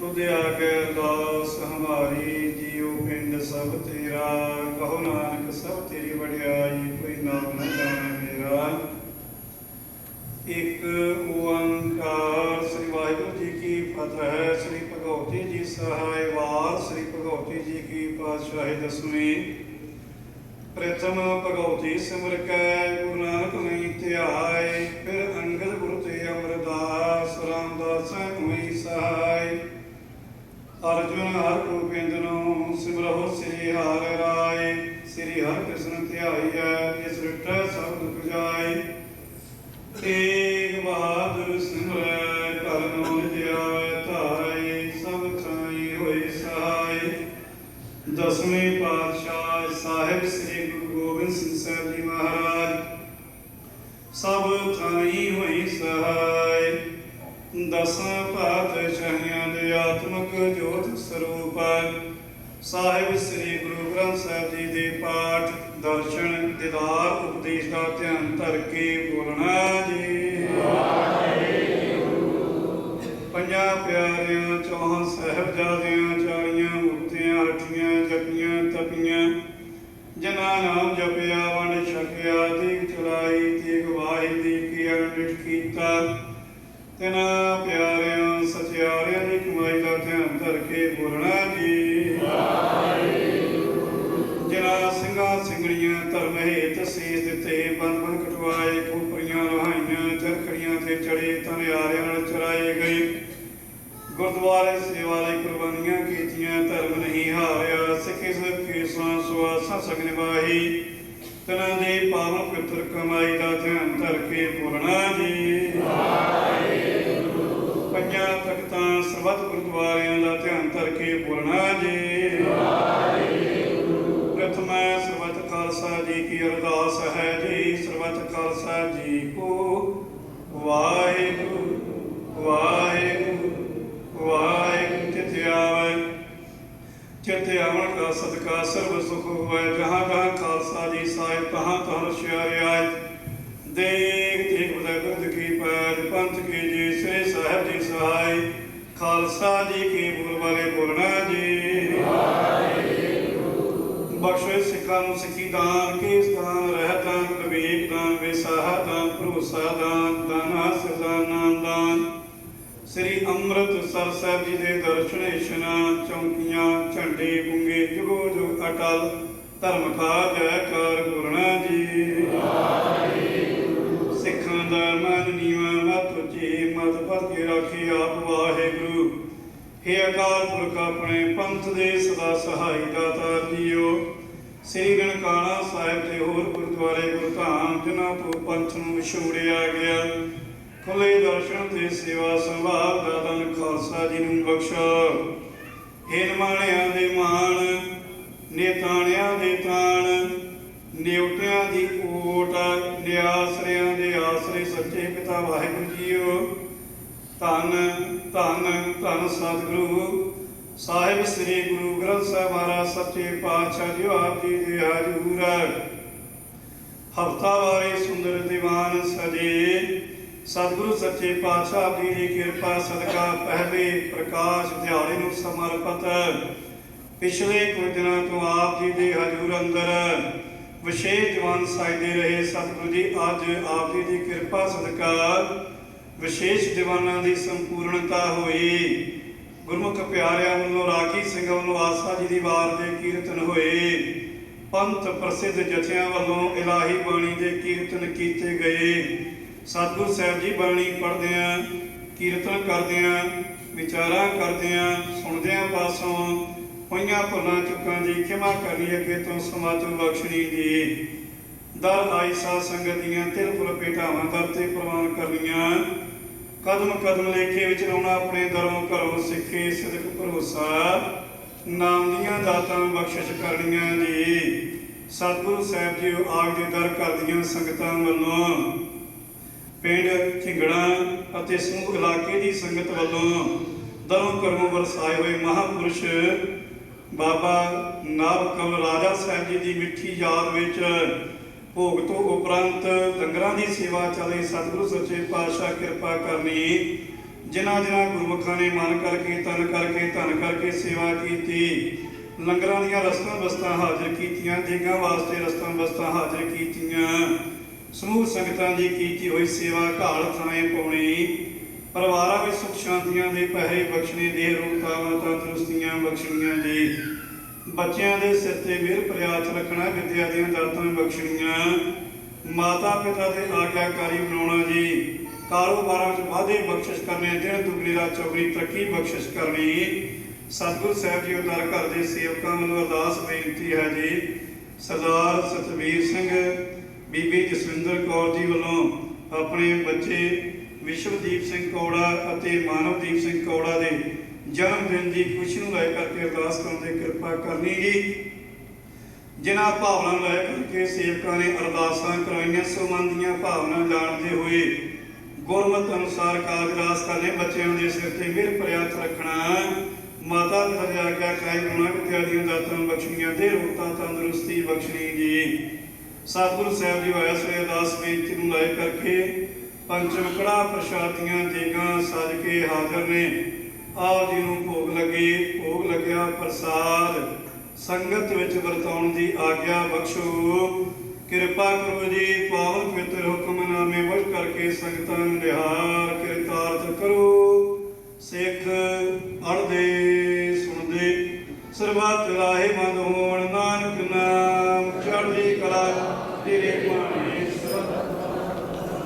ਤੁਧ ਆਗੇ ਅਰਦਾਸ ਹਮਾਰੀ, ਜੀਉ ਪਿੰਡ ਸਭ ਤੇਰਾ। ਕਹੋ ਨਾਨਕ, ਸਭ ਤੇਰੀ ਵਡਿਆਈ, ਕੋਈ ਨਾਮ ਨਾ ਜਾਣੇ ਮੇਰਾ। ਇੱਕ ਓੰਕਾਰ ਸ੍ਰੀ ਵਾਹਿਗੁਰੂ ਜੀ ਕੀ ਫਤਿਹ, ਸ੍ਰੀ ਭਗਵਤੀ ਜੀ ਸਹਾਇ ਵਾਰ, ਸ੍ਰੀ ਭਗਵਤੀ ਜੀ ਕੀ ਪਾਤਸ਼ਾਹੀ ਦਸਵੀਂ। ਪ੍ਰਥਮ ਭਗਵਤੀ ਸਿਮਰ ਕੈ, ਗੁਰੂ ਨਾਨਕ ਨਹੀਂ ਧਿਆਏ ਧਿਆਈਐ ਜਿਸ ਰਿਟੈ ਸਭ ਦੁਖ ਜਾਏ ਤੇਗ ਬਹਾਦਰ ਸਿਮਰੈ ਕਰਨੋ ਜਿਆਵੈ ਧਾਰੇ ਸਭ ਥਾਈ ਹੋਏ ਸਹਾਈ ਦਸਵੇਂ ਪਾਤਸ਼ਾਹ ਸਾਹਿਬ ਸ੍ਰੀ ਗੁਰੂ ਗੋਬਿੰਦ ਸਿੰਘ ਸਾਹਿਬ ਜੀ ਮਹਾਰਾਜ ਸਭ ਥਾਈ ਹੋਈ ਸਹਾਈ ਦਸਾਂ ਪਾਤਸ਼ਾਹਾਂ ਦੇ ਆਤਮਕ ਜੋਤ ਸਰੂਪ ਸਾਹਿਬ ਸ੍ਰੀ ਗੁਰੂ ਗ੍ਰੰਥ ਸਾਹਿਬ ਜੀ ਦੇ ਪਾਠ ਦਰਸ਼ਨ ਦਿਦਾਰ ਉਪਦੇਸ਼ ਦਾ ਧਿਆਨ ਧਰ ਕੇ ਬੋਲਣਾ ਜੀ। ਪੰਜਾਂ ਪਿਆਰਿਆਂ, ਚੌਹਾਂ ਸਾਹਿਬਜ਼ਾਦਿਆਂ ਚਾਲੀਆਂ ਮੁਕਤੀਆਂ ਅਠੀਆਂ ਜਪੀਆਂ ਤਪੀਆਂ ਜਨਾ ਨਾਮ ਜਪਿਆ, ਵੰਡ ਛਕਿਆ ਦੀ ਚਲਾਈ ਤੇ ਗਵਾਹੀ ਦੀ ਕੀ ਅਣਡਿਠ ਕੀਤਾ, ਤਿਨਾ ਚਰਖੜੀਆਂ ਚੜੇ ਤਨਿਆਰਿਆਂ ਨਾਲ ਚਰਾਏ ਗਏ। ਗੁਰਦੁਆਰੇ ਸੇਵਾ ਲਈ ਕੁਰਬਾਨੀਆਂ ਕੀਤੀਆਂ, ਧਰਮ ਨਹੀਂ ਹਾਰਿਆ, ਸਿੱਖੀ ਸਭ ਕੀ ਸਾਂ ਸੁਆਸਾਂ ਤਨਾਂ ਦੇ ਪਾਵਨ ਪਵਿੱਤਰ ਕਮਾਈ ਦਾ ਧਿਆਨ ਧਰ ਕੇ ਬੋਲਣਾ ਜੀ। ਪੰਜਾਂ ਤਖਤਾਂ ਸਰਬੱਤ ਗੁਰਦੁਆਰਿਆਂ ਦਾ ਧਿਆਨ ਧਰ ਕੇ ਬੋਲਣਾ ਜੀ। ਪ੍ਰਥਮ ਸਰਬੱਤ ਖਾਲਸਾ ਜੀ ਕੀ ਅਰਦਾਸ ਹੈ ਜੀ, ਸਰਬੱਤ ਖਾਲਸਾ ਜੀ ਕੋ ਵਾਹਿਗੁਰੂ ਵਾਹਿਗੁਰੂ ਵਾਹਿਗੁਰੂ ਚਿਤ ਆਵੈ ਚਿਤ ਆਵਣ ਦਾ ਸਦਕਾ ਸਰਬ ਸੁਖ ਹੋਵੇ, ਜਹਾਂ ਜਹਾਂ ਖਾਲਸਾ ਜੀ ਸਾਹਿਬ, ਤਹਾਂ ਤਹਾਂ ਸ਼ਿਆਰੇ ਆਏ। ਦੇਖ ਦੇਖ ਬਦਾ ਗੁਰਦ ਕੀ ਪੈਜ ਪੰਥ ਕੀ ਜੀ, ਸ੍ਰੀ ਸਾਹਿਬ ਜੀ ਸਹਾਈ। ਖਾਲਸਾ ਜੀ ਕੀ ਬੋਲ ਵਾਲੇ ਬੋਲਣਾ ਜੀ। ਬਖਸ਼ੇ ਸਿੱਖਾਂ ਨੂੰ ਸਿੱਖੀ ਦਾਨ ਕੇਸ ਦਾਨ ਰਹਿਤ ਦਾਨ, ਵਿਵੇਕ ਦਾਨ, ਵਿਸਾਹ ਦਾਨ, ਭਰੋਸਾ ਦਾਨ। ਸ੍ਰੀ ਅੰਮ੍ਰਿਤਸਰ ਸਾਹਿਬ ਜੀ ਦੇ ਦਰਸ਼ਨ ਇਸ਼ਨਾਨ ਚੌਂਕੀਆਂ, ਝੰਡੇ ਗੁੰਗੇ, ਜੁਗੋ ਜੁਗ ਅਟਲ, ਧਰਮ ਕਾ ਜੈਕਾਰ ਗੁਰਨਾ ਜੀ। ਸਿੱਖਾਂ ਦਾ ਮਨ ਨੀਵਾ ਮਤ ਉੱਚੀ ਮਤ ਪਰ ਕੇ ਆਪ ਵਾਹਿਗੁਰੂ। ਹੇ ਅਕਾਲ ਪੁਰਖ ਆਪਣੇ ਪੰਥ ਦੇ ਸਦਾ ਸਹਾਈ ਦਾਤਾਰ ਜੀਓ। ਸ੍ਰੀ ਨਨਕਾਣਾ ਸਾਹਿਬ ਦੇ ਹੋਰ ਗੁਰਦੁਆਰੇ ਗੁਰਧਾਮ, ਜਿਨ੍ਹਾਂ ਤੋਂ ਪੰਥ ਨੂੰ ਵਿਛੋੜਿਆ ਗਿਆ। ਖੁੱਲੇ ਦਰਸ਼ਨ ਤੇ ਸੇਵਾ ਸੰਭਾਲ ਦਾ ਦਾਨ ਖਾਲਸਾ ਜੀ ਨੂੰ ਬਖਸ਼ਾ। ਹੇ ਨਿਮਾਣਿਆਂ ਦੇ ਮਾਣ, ਨੇਤਾਣਿਆਂ ਦੇ ਤਾਣ, ਨਿਉਟਿਆਂ ਦੀ ਓਟ ਨਿਆਸਰਿਆਂ ਦੇ ਆਸਰੇ ਸੱਚੇ ਪਿਤਾ ਵਾਹਿਗੁਰੂ ਜੀਓ। ਧੰਨ ਧੰਨ ਧੰਨ ਸਤਿਗੁਰੂ, ਸਾਹਿਬ ਸ੍ਰੀ ਗੁਰੂ ਗ੍ਰੰਥ ਸਾਹਿਬ ਮਹਾਰਾਜ, ਸੱਚੇ ਪਾਤਸ਼ਾਹ ਜੀ, ਆਪ ਜੀ ਦੇ ਹਜ਼ੂਰ। ਹਫਤਾਵਾਰੀ ਸੁੰਦਰ ਦੀਵਾਨ ਸਜੇ। ਸਤਿਗੁਰੂ ਸੱਚੇ ਪਾਤਸ਼ਾਹ ਜੀ ਦੀ ਕਿਰਪਾ, ਸਦਕਾ, ਪਹਿਲੇ ਪ੍ਰਕਾਸ਼ ਦਿਹਾੜੇ ਨੂੰ ਸਮਰਪਿਤ। ਪਿਛਲੇ ਕੁਝ ਦਿਨਾਂ ਤੋਂ ਆਪ ਜੀ ਦੇ ਹਜ਼ੂਰ ਅੰਦਰ ਵਿਸ਼ੇਸ਼ ਦੀਵਾਨ ਸਾਜਦੇ ਰਹੇ ਸਤਿਗੁਰੂ ਜੀ। ਅੱਜ ਆਪ ਜੀ ਦੀ ਕਿਰਪਾ, ਸਦਕਾ, ਵਿਸ਼ੇਸ਼ ਦੀਵਾਨਾਂ ਦੀ ਸੰਪੂਰਨਤਾ ਹੋਈ। ਗੁਰਮੁਖ ਪਿਆਰਿਆਂ ਵੱਲੋਂ ਰਾਗੀ ਸਿੰਘ ਵੱਲੋਂ, ਆਸਾ ਜੀ ਦੀ ਵਾਰ ਦੇ ਕੀਰਤਨ ਹੋਏ। ਪੰਥ ਪ੍ਰਸਿੱਧ ਜਥਿਆਂ ਵੱਲੋਂ ਇਲਾਹੀ ਬਾਣੀ ਦੇ ਕੀਰਤਨ ਕੀਤੇ ਗਏ। ਸਤਿਗੁਰ ਸਾਹਿਬ ਜੀ ਬਾਣੀ ਪੜ੍ਹਦਿਆਂ ਕੀਰਤਨ ਕਰਦਿਆਂ ਵਿਚਾਰਾਂ ਕਰਦਿਆਂ ਸੁਣਦਿਆਂ ਪਾਸੋਂ ਹੋਈਆਂ ਭੁੱਲਾਂ ਚੁੱਕਾਂ ਦੀ ਖਿਮਾ ਕਰਨੀ ਅੱਗੇ ਤੋਂ ਸਮਾਤੋਂ ਬਖਸ਼ਣੀ ਦੀ। ਦਰ ਆਈ ਸਾਧ ਸੰਗਤ ਦੀਆਂ ਤਿਲ ਫੁੱਲ ਭੇਟਾਵਾਂ ਪ੍ਰਵਾਨ ਕਰਨੀਆਂ ਕਦਮ ਕਦਮ ਲੇਖੇ ਵਿੱਚ ਲਾਉਣਾ ਆਪਣੇ ਦਰੋਂ ਘਰੋਂ ਸਿੱਖੇ ਸਿਦਕ ਭਰੋਸਾ। ਨਾਮ ਦੀਆਂ ਦਾਤਾਂ ਬਖਸ਼ਿਸ਼ ਕਰਨੀਆਂ ਜੀ। ਸਤਿਗੁਰੂ ਸਾਹਿਬ ਜੀ ਆਗ ਦੇ ਦਰ ਘਰ ਸੰਗਤਾਂ ਵੱਲੋਂ ਪਿੰਡ, ਝਿੰਗੜਾ ਅਤੇ ਸਮੂਹ ਇਲਾਕੇ ਦੀ ਸੰਗਤ ਵੱਲੋਂ ਦਰੋਂ ਕਰਮੋਂ ਵਰਸਾਏ ਹੋਏ ਮਹਾਪੁਰਸ਼ ਬਾਬਾ ਨਾਭ ਕਮਲ ਰਾਜਾ ਸਾਹਿਬ ਜੀ ਦੀ ਮਿੱਠੀ ਯਾਦ ਵਿੱਚ ਭੋਗ ਤੋਂ ਉਪਰੰਤ ਲੰਗਰਾਂ ਦੀ ਸੇਵਾ ਚਲੇ ਸਤਿਗੁਰੂ ਸੱਚੇ ਪਾਤਸ਼ਾਹ ਕਿਰਪਾ ਕਰਨੀ, ਜਿਨ੍ਹਾਂ ਜਿਨ੍ਹਾਂ ਗੁਰਮੁਖਾਂ ਨੇ ਮਨ ਕਰਕੇ, ਤਨ ਕਰਕੇ, ਧਨ ਕਰਕੇ ਸੇਵਾ ਕੀਤੀ, ਲੰਗਰਾਂ ਦੀਆਂ ਰਸਤਾਂ ਬਸਤਾਂ ਹਾਜ਼ਰ ਕੀਤੀਆਂ, ਦੇਗਾਂ ਵਾਸਤੇ ਰਸਤਾਂ ਬਸਤਾਂ ਹਾਜ਼ਰ ਕੀਤੀਆਂ। ਸਮੂਹ ਸੰਗਤਾਂ ਦੀ ਕੀਤੀ ਹੋਈ ਸੇਵਾ ਘਾਲ ਥਾਂ ਪਾਉਣੀ। ਪਰਿਵਾਰਾਂ ਵਿੱਚ ਸੁਖ ਸ਼ਾਂਤੀਆਂ ਦੇ ਪਹਿਰੇ ਬਖਸ਼ਣੇ ਦੇ ਰੂਪਤਾਵਾਂ ਤੰਦਰੁਸਤੀਆਂ ਬਖਸ਼ਣੀਆਂ ਜੀ ਬੱਚਿਆਂ ਦੇ ਸਿਰ ਤੇ ਮਿਹਰ ਪ੍ਰਿਆਚ ਰੱਖਣਾ, ਵਿਦਿਆ ਦੀਆਂ ਦਾਤਾਂ ਬਖਸ਼ਣੀਆਂ। ਮਾਤਾ ਪਿਤਾ ਦੇ ਆਗਿਆਕਾਰੀ ਬਣਾਉਣਾ ਜੀ। ਕਾਰੋਬਾਰਾਂ 'ਚ ਵਾਧੇ ਬਖਸ਼ਿਸ਼ ਕਰਨੇ, ਦਿਨ ਦੁਗਣੀ, ਰਾਤ ਚੌਗਣੀ ਤਰੱਕੀ ਬਖਸ਼ਿਸ਼ ਕਰਨੀ। ਸਤਿਗੁਰ ਸਾਹਿਬ ਜੀ ਉਦਾਰ ਘਰ ਦੇ ਸੇਵਕਾਂ ਵੱਲੋਂ ਅਰਦਾਸ ਬੇਨਤੀ ਹੈ ਜੀ। ਸਰਦਾਰ ਸਤਵੀਰ ਸਿੰਘ ਬੀਬੀ ਜਸਵਿੰਦਰ ਕੌਰ ਜੀ ਵੱਲੋਂ ਆਪਣੇ ਬੱਚੇ ਵਿਸ਼ਵਦੀਪ ਸਿੰਘ ਕੌੜਾ ਅਤੇ ਮਾਨਵਦੀਪ ਸਿੰਘ ਕੌੜਾ ਦੇ ਜਨਮ ਦਿਨ ਦੀ ਖੁਸ਼ੀ ਨੂੰ ਲੈ ਕਰਕੇ ਅਰਦਾਸ ਕਰਨ ਦੀ ਕਿਰਪਾ ਕਰਨੀ ਜੀ ਜਿਨ੍ਹਾਂ ਭਾਵਨਾ ਨੂੰ ਲੈ ਕਰਕੇ ਸੇਵਕਾਂ ਨੇ ਅਰਦਾਸਾਂ ਕਰਾਈਆਂ ਸਮਾਨ ਭਾਵਨਾ ਜਾਣਦੇ ਹੋਏ ਗੁਰਮਤ ਅਨੁਸਾਰ ਕਾਜ ਰਾਸ ਬੱਚਿਆਂ ਦੇ ਸਿਰ ਤੇ ਮਿਹਰ ਪ੍ਰਿਆਤ ਰੱਖਣਾ, ਮਾਤਾ ਪਿਤਾ ਦੇ ਆਗਿਆ ਕਾਇ ਗੁਣਾ ਵਿਦਿਆ ਦੀਆਂ ਦਾਤਾਂ ਬਖਸ਼ਣੀਆਂ ਦੇ ਰੋਤਾ ਤੰਦਰੁਸਤੀ ਬਖਸ਼ਣੀ ਜੀ। ਸਤਿਗੁਰੂ ਸਾਹਿਬ ਜੀ ਆਇਆ ਸੋਏ ਅਰਦਾਸ ਬੇਨਤੀ ਨੂੰ ਲੈ ਕਰਕੇ ਪੰਚਮ ਕੜਾ ਪ੍ਰਸ਼ਾਦੀਆਂ ਦੇਗਾਂ ਸਜ ਕੇ ਹਾਜ਼ਰ ਨੇ। ਆਪ ਜੀ ਨੂੰ ਭੋਗ ਲੱਗੇ, ਭੋਗ ਲੱਗਿਆ ਪ੍ਰਸਾਦ। ਸੰਗਤ ਵਿੱਚ ਵਰਤਾਉਣ ਦੀ ਆਗਿਆ ਬਖਸ਼ੋ। ਕਿਰਪਾ ਕਰੋ ਜੀ, ਪਾਵਨ ਪਵਿੱਤਰ ਹੁਕਮਨਾਮੇ ਵਜ ਕਰਕੇ ਸੰਗਤਾਂ ਨੂੰ ਨਿਹਾਰ, ਕਿਰਤਾਰਥ ਕਰੋ। ਸਿੱਖ ਅੜਦੇ ਸੁਣਦੇ, ਸਰਬੱਤ ਰਾਹੇ